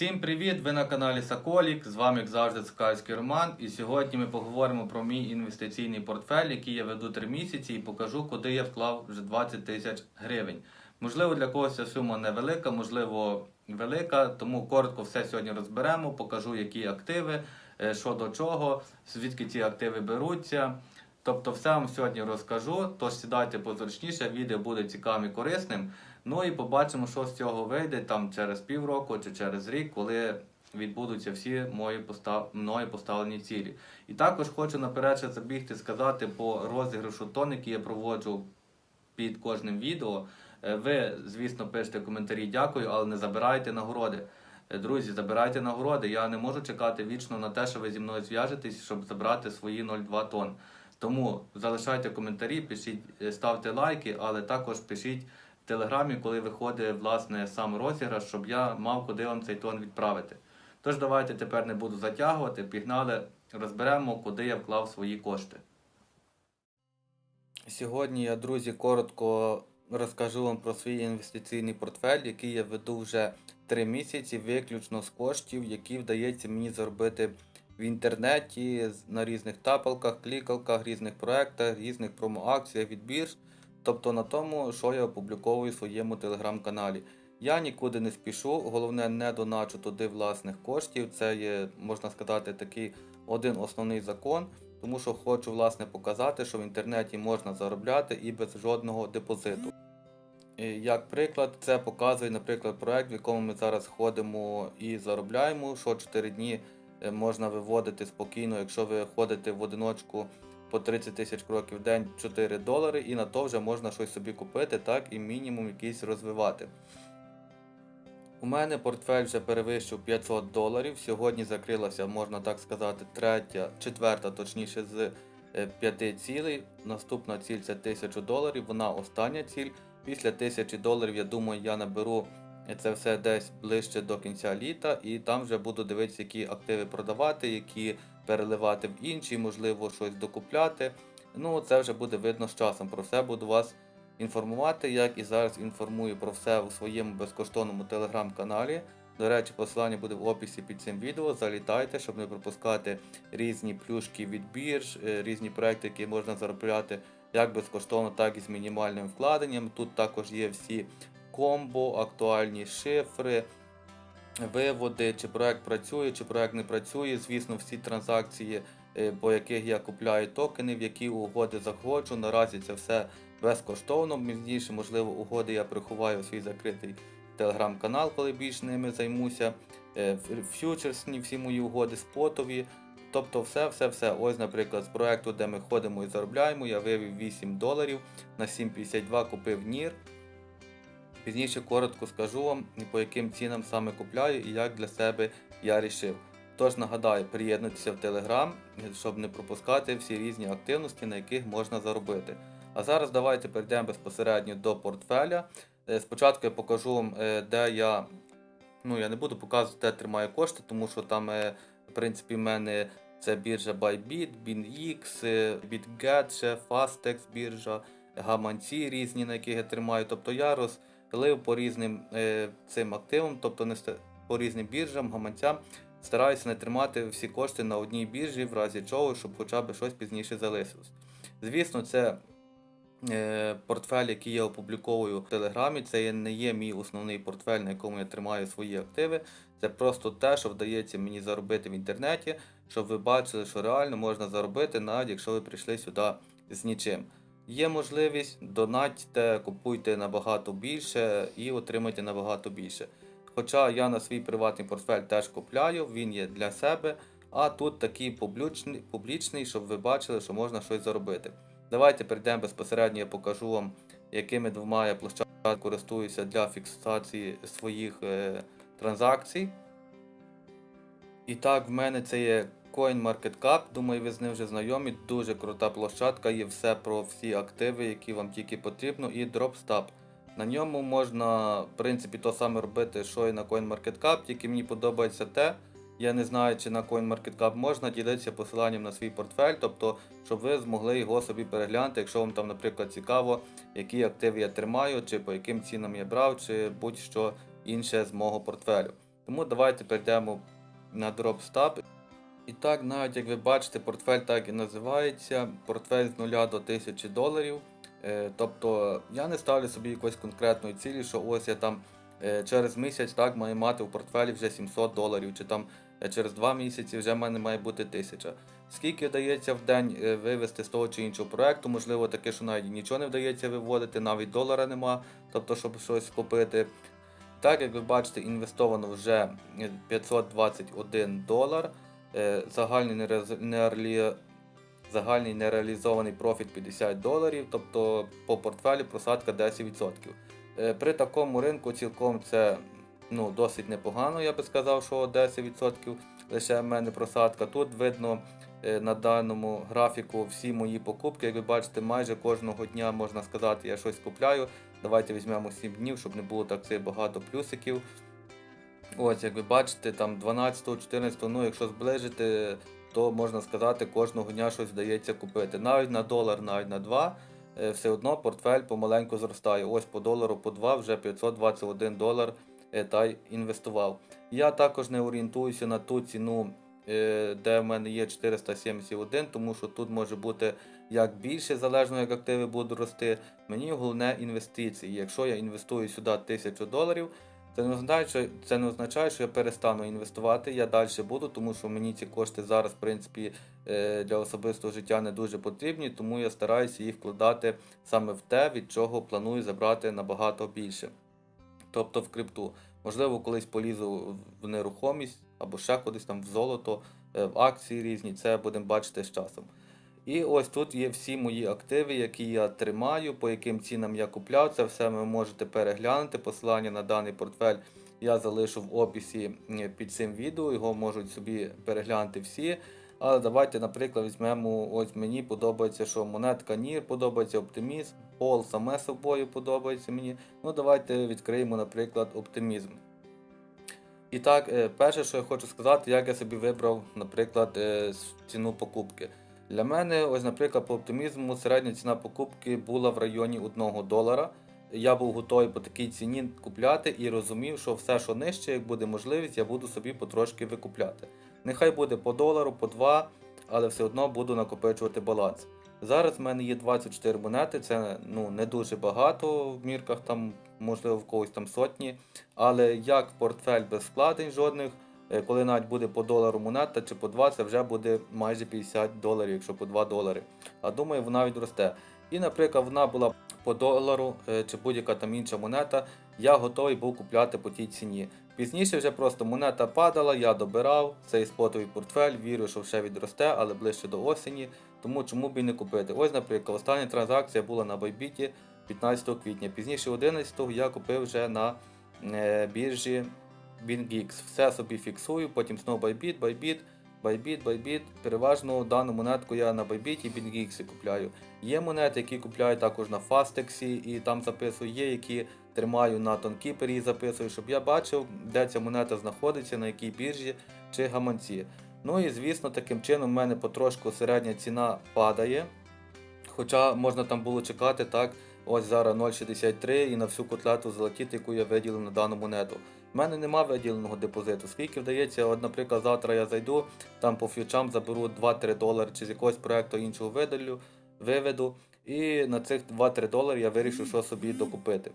Всім привіт! Ви на каналі Соколік. З вами, як завжди, Сокальський Роман. І сьогодні ми поговоримо про мій інвестиційний портфель, який я веду 3 місяці, і покажу, куди я вклав вже 20 тисяч гривень. Можливо, для когось ця сума невелика, можливо, велика. Тому коротко все сьогодні розберемо. Покажу, які активи, е, що до чого, звідки ці активи беруться. Тобто, все вам сьогодні розкажу. Тож сідайте позручніше, відео буде цікавим і корисним. Ну і побачимо, що з цього вийде там через півроку чи через рік, коли відбудуться всі мої постав... мною поставлені цілі. І також хочу наперед забігти сказати по розіграшу тон, який я проводжу під кожним відео. Е, Ви, звісно, пишете коментарі, дякую, але не забирайте нагороди. Е, Друзі, забирайте нагороди. Я не можу чекати вічно на те, що ви зі мною зв'яжетесь, щоб забрати свої 0,2 тонн. Тому залишайте коментарі, пишіть, е, ставте лайки, але також пишіть телеграмі, коли виходить власне сам розіграш, щоб я мав куди вам цей тон відправити. Тож давайте тепер не буду затягувати, пігнали, розберемо, куди я вклав свої кошти. Сьогодні я, друзі, коротко розкажу вам про свій інвестиційний портфель, який я веду вже 3 місяці, виключно з коштів, які вдається мені заробити в інтернеті на різних тапалках, клікалках, різних проектах, різних промоакціях від бірж, тобто на тому, що я опубліковую в своєму телеграм-каналі. Я нікуди не спішу, головне не доначу туди власних коштів. Це є, можна сказати, такий один основний закон, тому що хочу власне показати, що в інтернеті можна заробляти і без жодного депозиту. Як приклад, це показує, наприклад, проект, в якому ми зараз ходимо і заробляємо, що 4 дні е, можна виводити спокійно, якщо ви ходите в одиночку по 30 тисяч кроків в день 4 долари, і на то вже можна щось собі купити, так і мінімум якийсь розвивати. У мене портфель вже перевищив 500 доларів. Сьогодні закрилася, можна так сказати, третя, четверта, точніше, з е, п'яти цілей. Наступна ціль це 1000 доларів. Вона остання ціль. Після 1000 доларів, я думаю, я наберу це все десь ближче до кінця літа, і там вже буду дивитися, які активи продавати, які переливати в інші, можливо, щось докупляти. Ну, це вже буде видно з часом. Про все буду вас інформувати, як і зараз інформую про все у своєму безкоштовному телеграм-каналі. До речі, посилання буде в описі під цим відео. Залітайте, щоб не пропускати різні плюшки від бірж, е, різні проекти, які можна заробляти як безкоштовно, так і з мінімальним вкладенням. Тут також є всі комбо, актуальні шифри, виводи, чи проект працює, чи проект не працює. Звісно, всі транзакції, е, по яких я купляю токени, в які угоди заходжу. Наразі це все безкоштовно. Пізніше, можливо, угоди я приховаю в свій закритий телеграм-канал, коли більше ними займуся. Е, ф- Фьючерсні всі мої угоди спотові. Тобто все, все, все. Ось, наприклад, з проекту, де ми ходимо і заробляємо, я вивів 8 доларів на 7,52 купив NIR. Пізніше коротко скажу вам, по яким цінам саме купляю і як для себе я рішив. Тож нагадаю, приєднуйтеся в Telegram, щоб не пропускати всі різні активності, на яких можна заробити. А зараз давайте перейдемо безпосередньо до портфеля. Е, Спочатку я покажу вам, е, де я. Ну, я не буду показувати, де тримаю кошти, тому що там, е, в принципі, в мене це біржа Bybit, BinX, BitGet, Fastex біржа, гаманці різні, на яких я тримаю. Тобто я розлив по різним е, цим активам, тобто не по різним біржам, гаманцям. Стараюся не тримати всі кошти на одній біржі, в разі чого, щоб хоча б щось пізніше залишилось. Звісно, це е, портфель, який я опубліковую в Телеграмі, це не є мій основний портфель, на якому я тримаю свої активи. Це просто те, що вдається мені заробити в інтернеті, щоб ви бачили, що реально можна заробити, навіть якщо ви прийшли сюди з нічим. Є можливість, донатьте, купуйте набагато більше і отримайте набагато більше. Хоча я на свій приватний портфель теж купляю, він є для себе, а тут такий публічний, публічний, щоб ви бачили, що можна щось заробити. Давайте перейдемо безпосередньо, я покажу вам, якими двома я площадками користуюся для фіксації своїх е, транзакцій. І так, в мене це є CoinMarketCap, думаю, ви з ним вже знайомі. Дуже крута площадка, є все про всі активи, які вам тільки потрібно, і DropStab. На ньому можна, в принципі, то саме робити, що і на CoinMarketCap, тільки мені подобається те. Я не знаю, чи на CoinMarketCap можна ділитися посиланням на свій портфель, тобто, щоб ви змогли його собі переглянути, якщо вам там, наприклад, цікаво, які активи я тримаю, чи по яким цінам я брав, чи будь-що інше з мого портфелю. Тому давайте перейдемо на DropStab. І так, навіть як ви бачите, портфель так і називається. Портфель з 0 до 1000 доларів. Е, Тобто я не ставлю собі якоїсь конкретної цілі, що ось я там е, через місяць так маю мати в портфелі вже 700 доларів, чи там е, через 2 місяці вже в мене має бути 1000. Скільки вдається в день вивести з того чи іншого проекту, можливо, таке, що навіть нічого не вдається виводити, навіть долара нема, тобто, щоб щось купити. Так, як ви бачите, інвестовано вже е, 521 долар. Е, Загальний, нереалі- загальний нереалізований профіт 50 доларів, тобто по портфелі просадка 10%. Е, При такому ринку цілком це ну, досить непогано, я би сказав, що 10% лише в мене просадка. Тут видно е, на даному графіку всі мої покупки. Як ви бачите, майже кожного дня можна сказати, я щось купляю. Давайте візьмемо 7 днів, щоб не було так багато плюсиків. Ось, як ви бачите, там 12, 14, ну якщо зближити, то можна сказати, кожного дня щось вдається купити. Навіть на долар, навіть на 2, е, все одно портфель помаленьку зростає. Ось по долару, по 2 вже 521 долар е, та й інвестував. Я також не орієнтуюся на ту ціну, е, де в мене є 471, тому що тут може бути як більше, залежно як активи будуть рости. Мені головне інвестиції. Якщо я інвестую сюди 1000 доларів, це не означає, що це не означає, що я перестану інвестувати. Я далі буду, тому що мені ці кошти зараз, в принципі, е, для особистого життя не дуже потрібні, тому я стараюся їх вкладати саме в те, від чого планую забрати набагато більше. Тобто в крипту. Можливо, колись полізу в нерухомість або ще кудись там в золото, е, в акції різні. Це будемо бачити з часом. І ось тут є всі мої активи, які я тримаю, по яким цінам я купляв. Це все ви можете переглянути. Посилання на даний портфель я залишу в описі під цим відео. Його можуть собі переглянути всі. Але давайте, наприклад, візьмемо. Ось мені подобається, що монетка Нір, подобається оптимізм, Пол саме собою подобається мені. Ну, давайте відкриємо, наприклад, оптимізм. І так, е, перше, що я хочу сказати, як я собі вибрав, наприклад, е, ціну покупки. Для мене, ось, наприклад, по оптимізму середня ціна покупки була в районі 1 долара. Я був готовий по такій ціні купляти і розумів, що все, що нижче, як буде можливість, я буду собі потрошки викупляти. Нехай буде по долару, по 2, але все одно буду накопичувати баланс. Зараз в мене є 24 монети, це ну, не дуже багато в мірках, там, можливо, в когось там сотні. Але як портфель без вкладень жодних, коли навіть буде по долару монета чи по 2, це вже буде майже 50 доларів, якщо по 2 долари. А думаю, вона відросте. І, наприклад, вона була по долару е, чи будь-яка там інша монета, я готовий був купляти по тій ціні. Пізніше вже просто монета падала, я добирав цей спотовий портфель, вірю, що ще відросте, але ближче до осені. Тому чому б і не купити? Ось, наприклад, остання транзакція була на Bybit 15 квітня. Пізніше 11 я купив вже на е, біржі BingX. Все собі фіксую, потім знову Bybit, Bybit, Bybit, Bybit. Переважно дану монетку я на Bybit і BingX купляю. Є монети, які купляю також на Fastex і там записую, є які тримаю на тонкіпері і записую, щоб я бачив, де ця монета знаходиться, на якій біржі чи гаманці. Ну і звісно, таким чином в мене потрошку середня ціна падає. Хоча можна там було чекати, так, ось зараз 0,63 і на всю котлету залетіти, яку я виділив на дану монету. У мене нема виділеного депозиту. Скільки вдається, от, наприклад, завтра я зайду, там по фьючам заберу 2-3 долари чи з якогось проекту іншого видалю, виведу. І на цих 2-3 долари я вирішу, що собі докупити.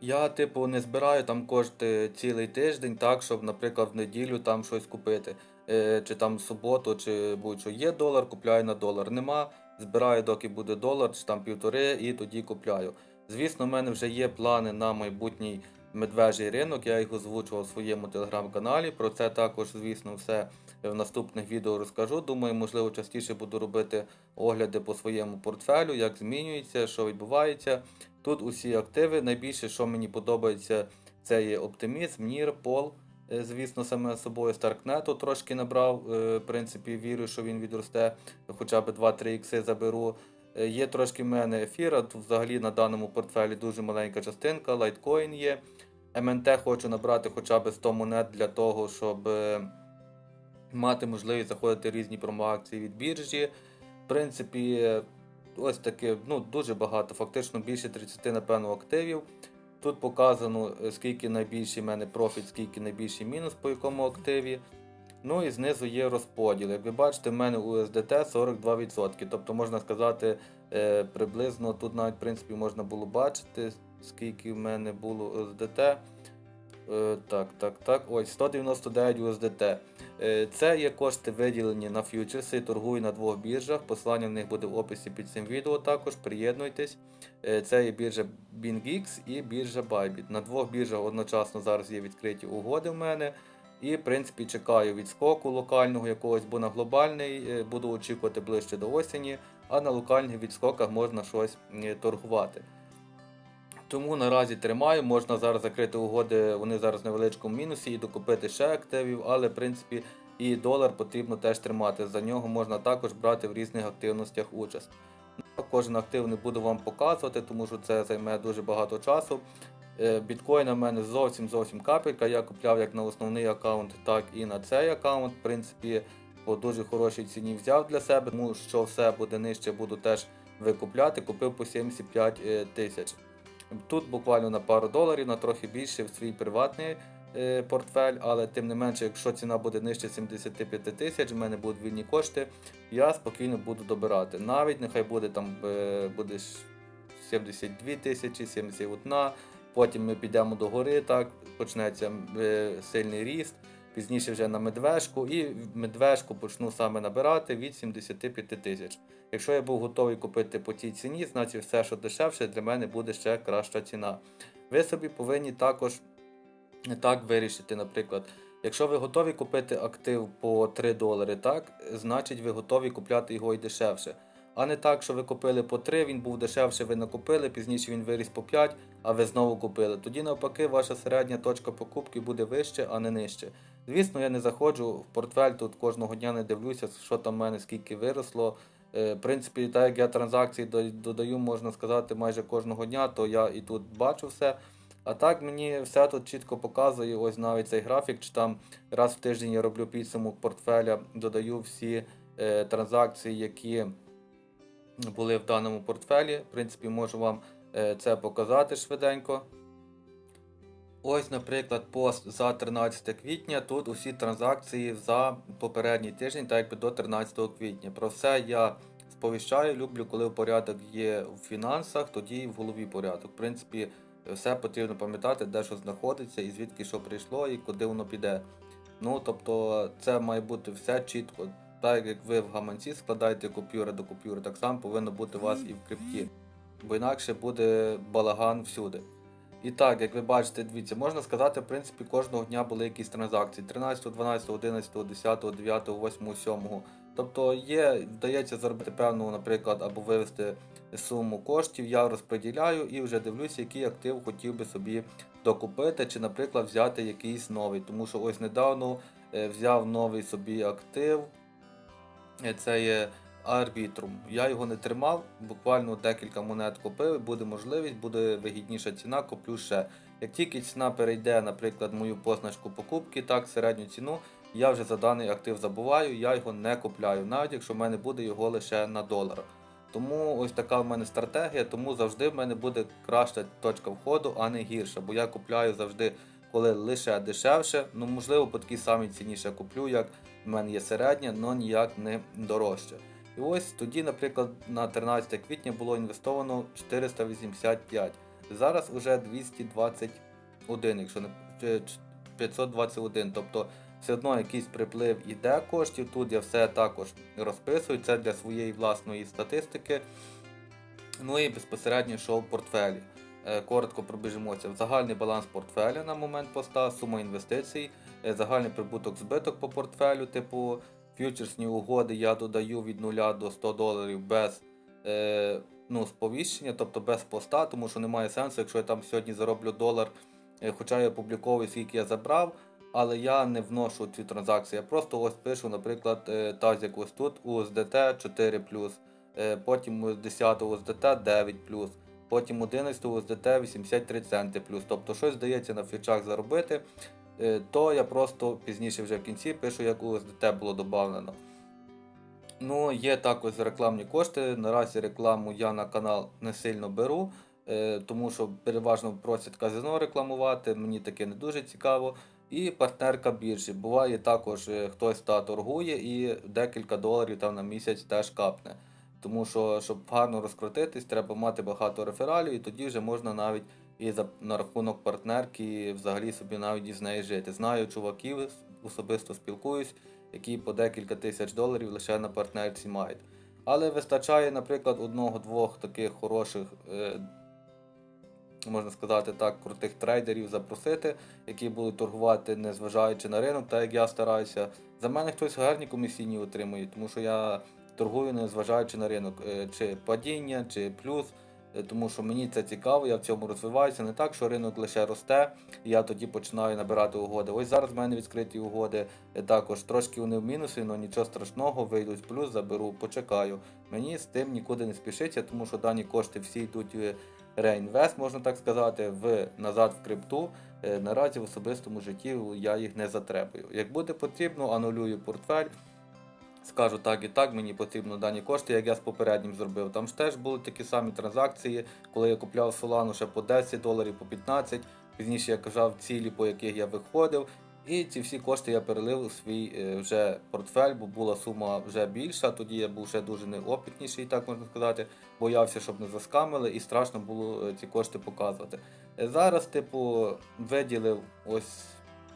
Я, типу, не збираю там кошти цілий тиждень, так, щоб, наприклад, в неділю там щось купити. Е, чи там в суботу, чи будь-що є долар, купляю на долар. Нема, збираю, доки буде долар, чи там півтори, і тоді купляю. Звісно, в мене вже є плани на майбутній медвежий ринок, я їх озвучував у своєму телеграм-каналі. Про це також, звісно, все в наступних відео розкажу. Думаю, можливо, частіше буду робити огляди по своєму портфелю, як змінюється, що відбувається. Тут усі активи. Найбільше, що мені подобається, це є оптимізм, Нір, Пол. Е, Звісно, саме собою Старкнету трошки набрав. е, В принципі, вірю, що він відросте, хоча б 2-3 ікси заберу. Е, Є трошки в мене ефіра. Взагалі на даному портфелі дуже маленька частинка, лайткоін є. МНТ хочу набрати хоча б 100 монет для того, щоб мати можливість заходити в різні промоакції від біржі. В принципі, ось таке, ну, дуже багато, фактично більше 30, напевно, активів. Тут показано, е, скільки найбільший в мене профіт, скільки найбільший мінус по якому активі. Ну і знизу є розподіл. Як ви бачите, в мене USDT 42%. Тобто можна сказати, е, приблизно тут навіть в принципі можна було бачити, скільки в мене було USDT. Е, Так, так, так. Ось 199 USDT. Е, Це є кошти виділені на фьючерси, торгую на двох біржах. Посилання в них буде в описі під цим відео також. Приєднуйтесь. Е, Це є біржа BingX і біржа Bybit. На двох біржах одночасно зараз є відкриті угоди в мене. І, в принципі, чекаю відскоку локального якогось, бо на глобальний буду очікувати ближче до осені, а на локальних відскоках можна щось торгувати. Тому наразі тримаю, можна зараз закрити угоди, вони зараз в невеличкому мінусі і докупити ще активів, але в принципі і долар потрібно теж тримати. За нього можна також брати в різних активностях участь. Ну, Кожен актив не буду вам показувати, тому що це займе дуже багато часу. Е, Біткоін у мене зовсім зовсім капелька. Я купляв як на основний аккаунт, так і на цей аккаунт. В принципі, по дуже хорошій ціні взяв для себе, тому що все буде нижче, буду теж викупляти. Купив по 75 е, тисяч. Тут буквально на пару доларів, на трохи більше в свій приватний е, портфель, але тим не менше, якщо ціна буде нижче 75 тисяч, в мене будуть вільні кошти, я спокійно буду добирати. Навіть нехай буде там е, буде 72 тисячі, 71, потім ми підемо до гори, так, почнеться е, сильний ріст. Пізніше вже на медвежку, і медвежку почну саме набирати від 75 тисяч. Якщо я був готовий купити по тій ціні, значить все, що дешевше, для мене буде ще краща ціна. Ви собі повинні також так вирішити, наприклад, якщо ви готові купити актив по 3 долари, так, значить ви готові купляти його і дешевше. А не так, що ви купили по 3, він був дешевше, ви накупили, пізніше він виріс по 5, а ви знову купили. Тоді навпаки, ваша середня точка покупки буде вище, а не нижче. Звісно, я не заходжу в портфель, тут кожного дня не дивлюся, що там в мене скільки виросло. Е, В принципі, так як я транзакції додаю, можна сказати, майже кожного дня, то я і тут бачу все. А так мені все тут чітко показує, ось навіть цей графік, чи там раз в тиждень я роблю підсумок портфеля, додаю всі е, транзакції, які були в даному портфелі. В принципі, можу вам е, це показати швиденько. Ось, наприклад, пост за 13 квітня. Тут усі транзакції за попередній тиждень, так якби до 13 квітня. Про все я сповіщаю, люблю, коли порядок є в фінансах, тоді і в голові порядок. В принципі, все потрібно пам'ятати, де що знаходиться, і звідки що прийшло, і куди воно піде. Ну, тобто, це має бути все чітко. Так як ви в гаманці складаєте купюри до купюри, так само повинно бути у вас і в крипті. Бо інакше буде балаган всюди. І так, як ви бачите, дивіться, можна сказати, в принципі, кожного дня були якісь транзакції: 13, 12, 11, 10, 9, 8, 7. Тобто є, вдається заробити певну, наприклад, або вивести суму коштів, я розподіляю і вже дивлюся, який актив хотів би собі докупити, чи, наприклад, взяти якийсь новий. Тому що ось недавно е, взяв новий собі актив. Е, Це є Arbitrum. Я його не тримав, буквально декілька монет купив, буде можливість, буде вигідніша ціна, куплю ще. Як тільки ціна перейде, наприклад, мою позначку покупки, так, середню ціну, я вже за даний актив забуваю, я його не купляю, навіть якщо в мене буде його лише на долар. Тому ось така в мене стратегія, тому завжди в мене буде краща точка входу, а не гірша. Бо я купляю завжди, коли лише дешевше. Ну, можливо, по такій самій ціні ще куплю, як в мене є середня, але ніяк не дорожче. І ось тоді, наприклад, на 13 квітня було інвестовано 485. Зараз уже 221, якщо не е, 521. Тобто все одно якийсь приплив іде коштів. Тут я все також розписую. Це для своєї власної статистики. Ну і безпосередньо що в портфелі. Е, Коротко пробіжимося. Загальний баланс портфеля на момент поста, сума інвестицій, е, загальний прибуток збиток по портфелю, типу фьючерсні угоди я додаю від 0 до 100 доларів без е, ну, сповіщення, тобто без поста, тому що немає сенсу, якщо я там сьогодні зароблю долар, е, хоча я опубліковую, скільки я забрав, але я не вношу цю транзакцію. Я просто ось пишу, наприклад, е, тазик ось тут USDT 4 е, потім 10 USDT 9 потім 11 USDT 83 центи плюс. Тобто щось здається на фьючах заробити, то я просто пізніше вже в кінці пишу, як USDT було додано. Ну, є також рекламні кошти. Наразі рекламу я на канал не сильно беру. е, тому що переважно просять казино рекламувати, мені таке не дуже цікаво. І партнерка біржі. Буває також е, хтось та торгує і декілька доларів там на місяць теж капне. Тому що, щоб гарно розкрутитись, треба мати багато рефералів, і тоді вже можна навіть і за на рахунок партнерки взагалі собі навіть із неї жити. Знаю чуваків, особисто спілкуюсь, які по декілька тисяч доларів лише на партнерці мають. Але вистачає, наприклад, одного-двох таких хороших, е, можна сказати так, крутих трейдерів запросити, які будуть торгувати, не зважаючи на ринок, так як я стараюся. За мене хтось гарні комісійні отримує, тому що я торгую, не зважаючи на ринок, е, чи падіння, чи плюс. Е, Тому що мені це цікаво, я в цьому розвиваюся. Не так, що ринок лише росте, і я тоді починаю набирати угоди. Ось зараз в мене відкриті угоди. е, Також трошки вони в мінусі, але нічого страшного, вийдуть плюс, заберу, почекаю. Мені з тим нікуди не спішиться, тому що дані кошти всі йдуть реінвест, можна так сказати, в назад в крипту. Е, Наразі в особистому житті я їх не затребую. Як буде потрібно, анулюю портфель. Скажу так і так, мені потрібно дані кошти, як я з попереднім зробив. Там ж теж були такі самі транзакції, коли я купляв Solana ще по 10 доларів, по 15. Пізніше я казав цілі, по яких я виходив. І ці всі кошти я перелив у свій е, вже портфель, бо була сума вже більша. Тоді я був ще дуже неопитніший, так можна сказати. Боявся, щоб не заскамили, і страшно було е, ці кошти показувати. Е, Зараз, типу, виділив ось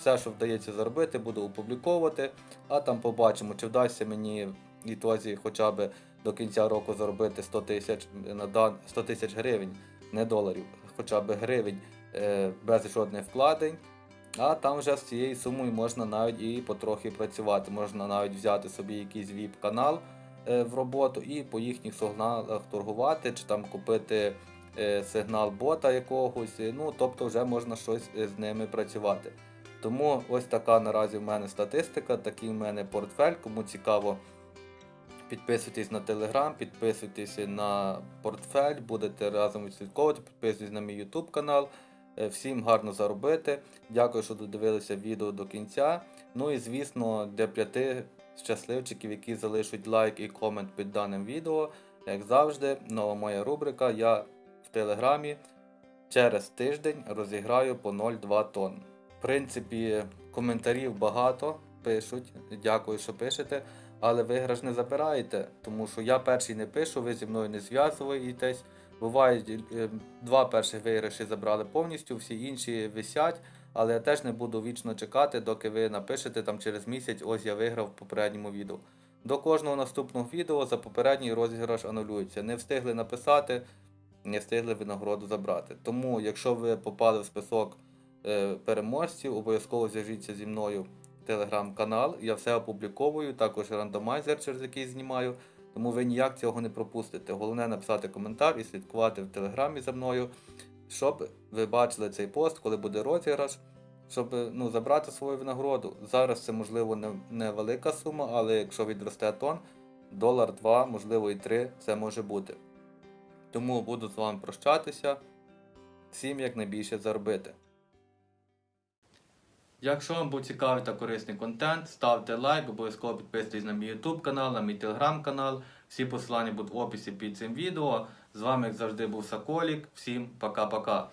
все, що вдається заробити, буду опубліковувати, а там побачимо, чи вдасться мені в ітозі хоча б до кінця року заробити 100 тисяч на дан 100 тисяч гривень, не доларів, хоча б гривень е, без жодних вкладень. А там вже з цією сумою можна навіть і потрохи працювати. Можна навіть взяти собі якийсь віп-канал е, в роботу і по їхніх сигналах торгувати, чи там купити е, сигнал бота якогось. Ну, тобто вже можна щось з ними працювати. Тому ось така наразі в мене статистика, такий в мене портфель. Кому цікаво, підписуйтесь на телеграм, підписуйтесь на портфель, будете разом відслідковувати, підписуйтесь на мій YouTube канал. Е, Всім гарно заробити. Дякую, що додивилися відео до кінця. Ну і звісно, для п'яти щасливчиків, які залишать лайк і комент під даним відео. Як завжди, нова моя рубрика. Я в телеграмі через тиждень розіграю по 0,2 тонн. Принципі, коментарів багато пишуть. Дякую, що пишете. Але виграш не забираєте, тому що я перший не пишу, ви зі мною не зв'язуєтесь. Бувають е, два перших виграші забрали повністю, всі інші висять, але я теж не буду вічно чекати, доки ви напишете там через місяць, ось я виграв в попередньому відео. До кожного наступного відео за попередній розіграш анулюється. Не встигли написати, не встигли винагороду забрати. Тому, якщо ви попали в список переможців, обов'язково зв'яжіться зі мною в телеграм-канал. Я все опубліковую, також рандомайзер, через який знімаю. Тому ви ніяк цього не пропустите. Головне написати коментар і слідкувати в телеграмі за мною, щоб ви бачили цей пост, коли буде розіграш, щоб ну, забрати свою винагороду. Зараз це можливо не, не сума, але якщо відросте тон, долар, два, можливо і три, це може бути. Тому буду з вами прощатися. Всім якнайбільше заробити. Якщо вам був цікавий та корисний контент, ставте лайк, обов'язково підписуйтесь на мій YouTube канал, на мій телеграм канал. Всі посилання будуть в описі під цим відео. З вами, як завжди, був Саколік. Всім пока-пока.